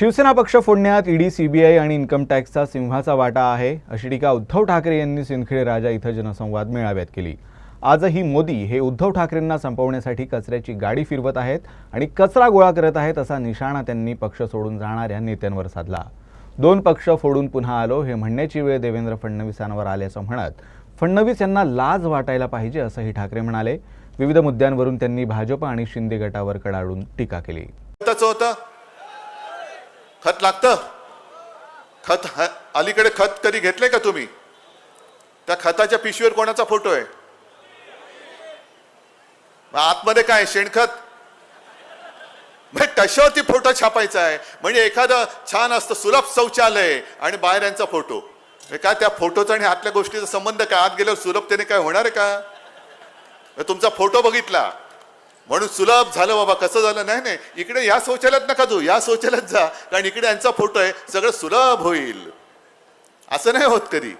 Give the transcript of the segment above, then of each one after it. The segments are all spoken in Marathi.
शिवसेना पक्ष फोडण्यात ईडी सीबीआय आणि इन्कम टॅक्सचा सिंहाचा वाटा आहे अशी टीका उद्धव ठाकरे यांनी सिंदखेड राजा इथं जनसंवाद मेळाव्यात केली. आजही मोदी हे उद्धव ठाकरेंना संपवण्यासाठी कचऱ्याची गाडी फिरवत आहेत आणि कचरा गोळा करत आहेत असा निशाणा त्यांनी पक्ष सोडून जाणाऱ्या नेत्यांवर साधला. दोन पक्ष फोडून पुन्हा आलो हे म्हणण्याची वेळ देवेंद्र फडणवीसांवर आल्याचं म्हणत फडणवीस यांना लाज वाटायला पाहिजे असंही ठाकरे म्हणाले. विविध मुद्द्यांवरून त्यांनी भाजप आणि शिंदे गटावर कडाडून टीका केली. होतं खत लागतं? खत ह- अलीकडे खत कधी घेतलंय का तुम्ही? त्या खताच्या पिशवीवर कोणाचा फोटो आहे? आतमध्ये काय शेणखत? म्हणजे कशावरती फोटो छापायचा आहे? म्हणजे एखादं छान असतं सुलभ शौचालय आणि बाहेर यांचा फोटो काय त्या फोटोचा आणि आतल्या गोष्टीचा संबंध काय? आत गेल्यावर सुलभतेने काय होणार आहे का? तुमचा फोटो बघितला. म्हणून सुलभ झालं बाबा कसं झालं? नाही नाही. इकडे या शौचालयात नका तू या शौचालयात जा. कारण इकडे यांचा फोटो आहे सगळं सुलभ होईल. असं नाही होत कधी.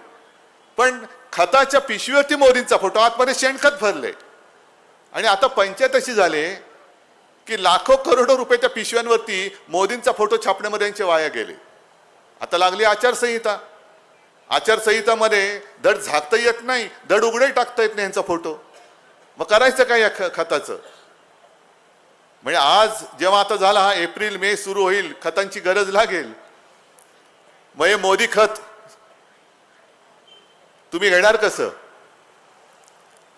पण खताच्या पिशवीवरती मोदींचा फोटो आतमध्ये शेणखत भरले आणि आता पंचायत अशी झाले की लाखो करोडो रुपयाच्या पिशव्यांवरती मोदींचा फोटो छापण्यामध्ये यांचे वाया गेले. आता लागली आचारसंहिता. आचारसंहितामध्ये धड झाकता येत नाही धड उघडे टाकता येत नाही यांचा फोटो मग करायचं काय या ख- खताचं? म्हणजे आज जेव्हा आता झाला हा एप्रिल मे सुरू होईल खतांची गरज लागेल. मग हे मोदी खत. तुम्ही घेणार कसं?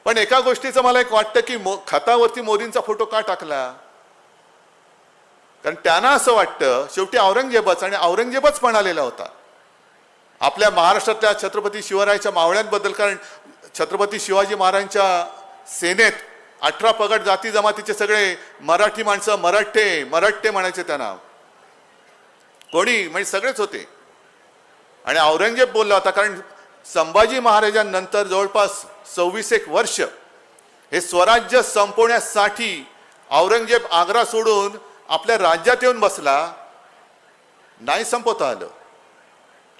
पण एका गोष्टीचं मला एक वाटतं की मो खतावरती मोदींचा फोटो का टाकला? कारण त्यांना असं वाटतं शेवटी औरंगजेबच आणि औरंगजेबच म्हणालेला होता. आपल्या महाराष्ट्रातल्या छत्रपती शिवरायाच्या मावळ्यांबद्दल कारण छत्रपती शिवाजी महाराजांच्या सेनेत अठरा पगड जाती जमातीचे सगळे मराठी माणसं मराठे मराठे म्हणायचे त्यांना कोणी? म्हणजे सगळेच होते. आणि औरंगजेब बोलला होता कारण संभाजी महाराजांनंतर जवळपास सव्वीस एक वर्ष हे स्वराज्य संपवण्यासाठी औरंगजेब आग्रा सोडून आपल्या राज्यात येऊन बसला नाही संपवता आलं.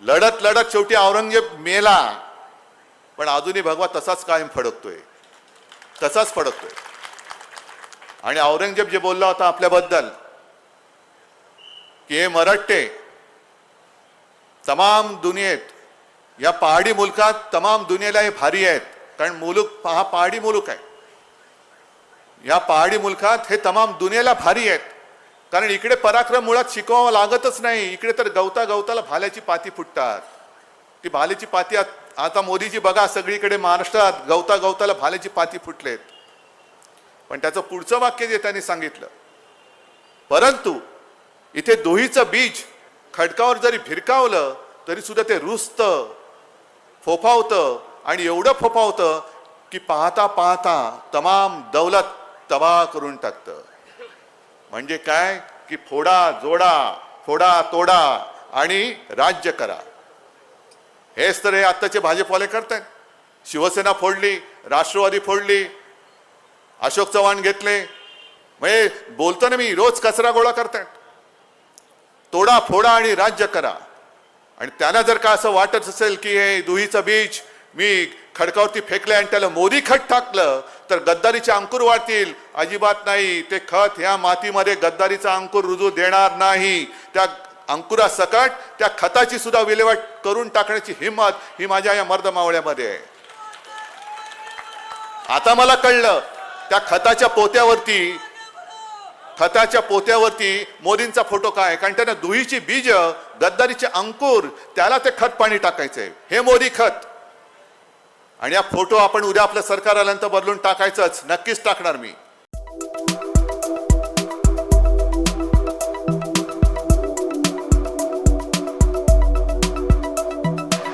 लढत लढत शेवटी औरंगजेब मेला. पण अजूनही भगवा तसाच कायम फडकतोय. तसाच फडकतोय. आणि औरंगजेब जे बोलला होता आपल्याबद्दल की हे मराठे तमाम दुनियेत या पहाडी मुलकात तमाम दुनियेला हे भारी आहेत कारण मुलूक हा पहाडी मुलूक आहे. या पहाडी मुलकात हे तमाम दुनियेला भारी आहेत कारण इकडे पराक्रम मुळात शिकवावं लागतच नाही इकडे तर गवता गवताला भाल्याची पाती फुटतात. ती भाल्याची पाती आता मोदीजी बघा सगळीकडे महाराष्ट्रात गवता गवताला भाल्याची पाती फुटलेत. पण त्याचं पुढचं वाक्य जे त्यांनी सांगितलं परंतु इथे दोहीचं बीज खडकावर जरी भिरकावलं तरी सुद्धा ते रुजतं फोफावतं आणि एवढं फोफावतं की पाहता पाहता तमाम दौलत तबाह करून टाकतं. म्हणजे काय? की फोडा जोडा फोडा तोडा आणि राज्य करा. हेच तर हे आत्ताचे भाजपवाले करत आहेत शिवसेना फोडली राष्ट्रवादी फोडली अशोक चव्हाण घेतले. म्हणजे बोलतो ना मी रोज कचरा गोळा करतायत. तोडा फोडा आणि राज्य करा. आणि त्यांना जर का असं वाटत असेल की हे दुहीचं बीज मी खडकावरती फेकले आणि त्याला मोदी खत टाकलं तर गद्दारीचे अंकुर वाढतील. अजिबात नाही. ते खत ह्या मातीमध्ये गद्दारीचा अंकुर रुजू देणार नाही. त्या अंकुरा सकट त्या खताची सुद्धा विल्हेवाट करून टाकण्याची हिंमत ही माझ्या या मर्द मावळ्यामध्ये आहे. आता मला कळलं त्या खताच्या पोत्यावरती खताच्या पोत्यावरती मोदींचा फोटो काय कारण त्यांना दुहीची बीज गद्दारीचे अंकुर त्याला ते खत पाणी टाकायचंय. हे मोदी खत. आणि हा फोटो आपण उद्या आपलं सरकार आल्यानंतर बदलून टाकायचंच. नक्कीच टाकणार मी.